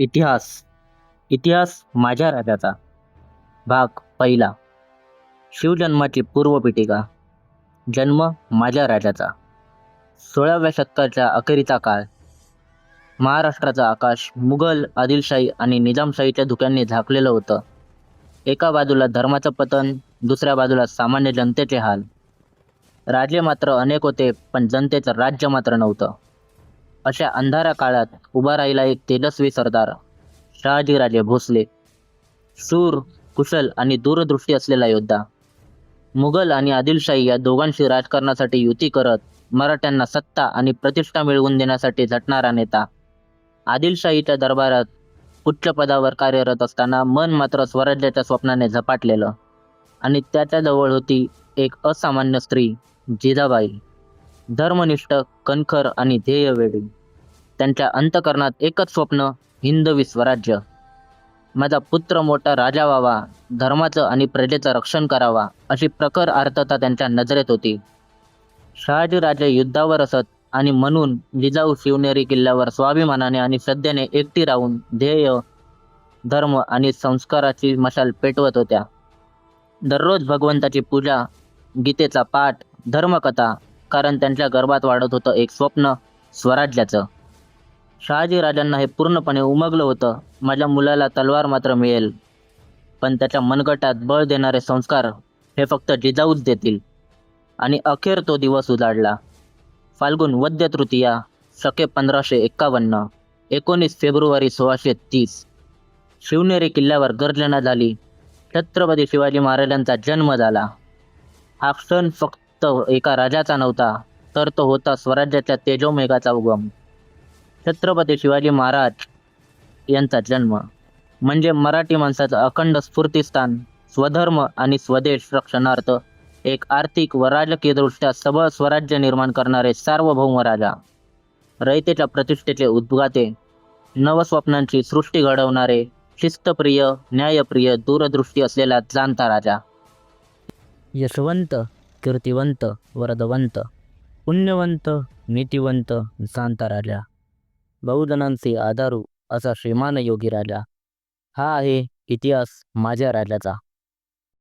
इतिहास. इतिहास माझ्या राजाचा. भाग पहिला. शिवजन्माची पूर्वपीठिका. जन्म माझ्या राजाचा. सोळाव्या शतकाच्या अखेरीचा काळ. महाराष्ट्राचं आकाश मुघल आदिलशाही आणि निजामशाहीच्या धुक्यांनी झाकलेलं होतं. एका बाजूला धर्माचं पतन दुसऱ्या बाजूला सामान्य जनतेचे हाल. राजे मात्र अनेक होते पण जनतेचं राज्य मात्र नव्हतं. अशा अंधारा काळात उभा राहिला एक तेजस्वी सरदार शहाजीराजे भोसले. शूर कुशल आणि दूरदृष्टी असलेला योद्धा. मुघल आणि आदिलशाही या दोघांशी राजकारणासाठी युती करत मराठ्यांना सत्ता आणि प्रतिष्ठा मिळवून देण्यासाठी झटणारा नेता. आदिलशाहीच्या दरबारात उच्च पदावर कार्यरत असताना मन मात्र स्वराज्याच्या स्वप्नाने झपाटलेलं आणि त्याच्याजवळ होती एक असामान्य स्त्री जिजाबाई. धर्मनिष्ठ कणखर आणि ध्येयवेडी त्यांच्या अंतकरणात एकच स्वप्न हिंदवी स्वराज्य माझा पुत्र मोठा राजा व्हावा धर्माचं आणि प्रजेचं रक्षण करावा अशी प्रखर आर्तता त्यांच्या नजरेत होती. शहाजीराजे युद्धावर असत आणि म्हणून जिजाऊ शिवनेरी किल्ल्यावर स्वाभिमानाने आणि श्रद्धेने एकटी राहून ध्येय धर्म आणि संस्काराची मशाल पेटवत होत्या. दररोज भगवंताची पूजा गीतेचा पाठ धर्मकथा कारण त्यांच्या गर्भात वाढत होतं एक स्वप्न स्वराज्याचं. शहाजीराजांना हे पूर्णपणे उमगलं होतं. माझ्या मुलाला तलवार मात्र मिळेल. पण त्याच्या मनगटात बळ देणारे संस्कार हे फक्त जिजाऊच देतील. आणि अखेर तो दिवस उजाडला. फाल्गुन वद्य तृतीया शके पंधराशे एक्कावन्न एकोणीस फेब्रुवारी सोळाशे तीस. शिवनेरी किल्ल्यावर गर्जना झाली. छत्रपती शिवाजी महाराजांचा जन्म झाला. हा क्षण फक्त एका राजाचा नव्हता तर तो होता स्वराज्याच्या तेजोमेघाचा उगम. छत्रपती शिवाजी महाराज यांचा जन्म म्हणजे मराठी माणसाचं अखंड स्फूर्तीस्थान स्वधर्म आणि स्वदेश रक्षणार्थ एक आर्थिक व राजकीयदृष्ट्या सबळ स्वराज्य निर्माण करणारे सार्वभौम राजा. रयतेच्या प्रतिष्ठेचे उद्गाते नवस्वप्नांची सृष्टी घडवणारे शिस्तप्रिय न्यायप्रिय दूरदृष्टी असलेला जाणता राजा. यशवंत कीर्तिवंत वरदवंत पुण्यवंत नीतिवंत सांता राजा बहुजनांचे आधारू असा श्रीमान योगी राजा हा आहे इतिहास माझ्या राजाचा